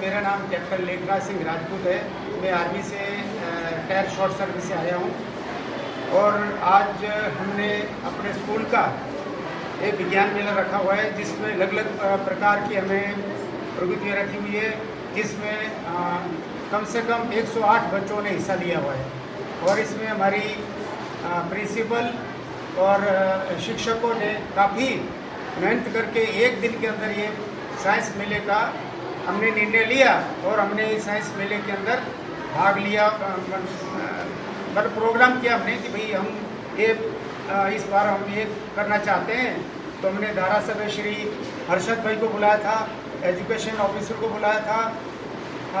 मेरा नाम कैप्टन लेखराज सिंह राजपूत है मैं आर्मी से टैर शॉर्ट सर्विस से आया हूँ और आज हमने अपने स्कूल का एक विज्ञान मेला रखा हुआ है जिसमें अलग अलग प्रकार की हमें प्रवृत्तियाँ रखी हुई है जिसमें कम से कम 108 बच्चों ने हिस्सा लिया हुआ है और इसमें हमारी प्रिंसिपल और शिक्षकों ने काफ़ी मेहनत करके एक दिन के अंदर ये साइंस मेले का हमने निर्णय लिया और हमने साइंस मेले के अंदर भाग लिया मतलब प्रोग्राम मतलब किया हमने कि भाई हम ये इस बार हम ये करना चाहते हैं तो हमने धारा सभ्य श्री हर्षद भाई को बुलाया था एजुकेशन ऑफिसर को बुलाया था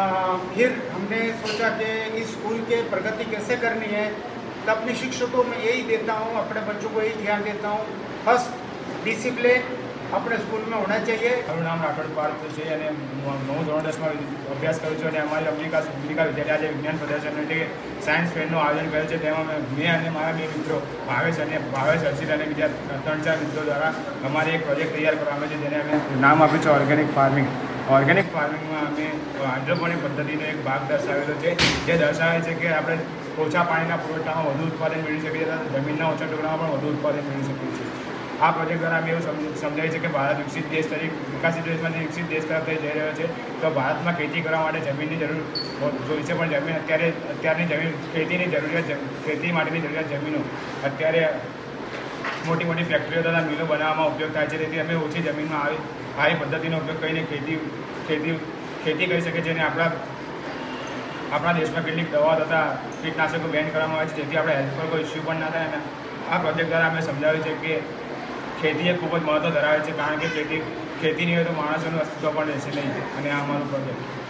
आ, फिर हमने सोचा कि इस स्कूल के प्रगति कैसे करनी है तो अपने शिक्षकों में यही देता हूँ अपने बच्चों को यही ध्यान देता हूँ फर्स्ट डिसिप्लिन આપણે સ્કૂલમાં હોના ચાહીએ મારું નામ રાઠોડ પાર્થુ છે અને હું નવ ધોરણ દસમાં અભ્યાસ કર્યું છું અને અમારી અમેરિકા અમેરિકા વિદ્યાર્થી આજે વિજ્ઞાન પ્રદેશ એટલે કે સાયન્સ ફેરનું આયોજન કરેલ છે તેમાં મેં અને મારા બે મિત્રો ભાવેશ અને ભાવેશ હર્ષિત અને બીજા ત્રણ ચાર મિત્રો દ્વારા અમારે એક પ્રોજેક્ટ તૈયાર કરવામાં છે જેને અમે નામ આપ્યું છે ઓર્ગેનિક ફાર્મિંગ ઓર્ગેનિક ફાર્મિંગમાં અમે હાઇડ્રોપોનિક પદ્ધતિનો એક ભાગ દર્શાવેલો છે જે દર્શાવે છે કે આપણે ઓછા પાણીના પુરવઠામાં વધુ ઉત્પાદન મેળવી શકીએ છીએ જમીનના ઓછા ટુકડામાં પણ વધુ ઉત્પાદન મેળવી શકીએ છીએ આ પ્રોજેક્ટ દ્વારા અમે સમજાઈ છે કે ભારત દક્ષિણ દેશ તરીકે વિકાસિત દેશમાંથી એક સી દેશ તરફ જઈ રહ્યો છે તો ભારતમાં ખેતી કરવા માટે જમીનની જરૂર ખૂબ જોરસે પર જમીન અત્યારે અત્યારે જમીન ખેતીની જરૂરિયાત છે ખેતી માટેની જમીન જમીનો અત્યારે મોટી મોટી ફેક્ટરીઓ તથા મિલનો બનાવવામાં ઉપયોગ થાય છે એટલે કે અમે ઓછી જમીનમાં આઈ પદ્ધતિનો ઉપયોગ કરીને ખેતી ખેતી ખેતી કરી શકે છે અને આપણ આપના દેશમાં બિલ્ડિંગ બનાવતા ફિક નાસકો બેન્ડ કરવામાં આવે જેથી આપડે હેલ્થફુલ કોઈ ઇશ્યુ પણ ન થાય અને આ પ્રોજેક્ટ દ્વારા અમે સમજાવ્યું છે કે ખેતી એ ખૂબ જ મહત્ત્વ ધરાવે છે કારણ કે ખેતી ખેતી નહીં હોય તો માણસોનું અસ્તિત્વ પણ રહેશે નહીં અને આ અમારું પ્રોજેક્ટ